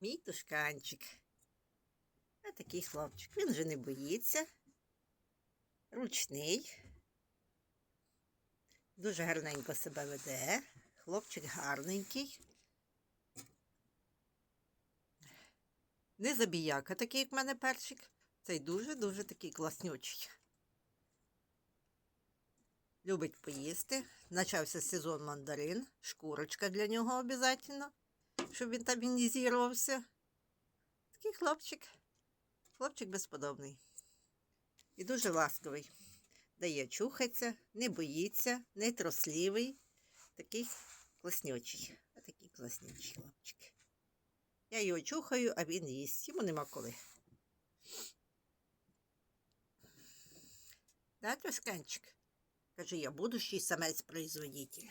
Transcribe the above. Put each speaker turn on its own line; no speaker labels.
Мій тушканчик. А такий хлопчик. Він вже не боїться. Ручний. Дуже гарненько себе веде. Хлопчик гарненький. Не забіяка, такий, як в мене перчик. Цей дуже-дуже такий класнючий. Любить поїсти. Начався сезон мандарин. Шкурочка для нього обов'язково, щоб він там не зірвався. Такий хлопчик. Хлопчик безподобний. І дуже ласковий. Дає чухатися, не боїться, не трослівий. Такий класнючий. А такий класнючий хлопчик. Я його чухаю, а він їсть. Йому нема коли. Да, Тросканчик? Каже, я будущий самець производитель.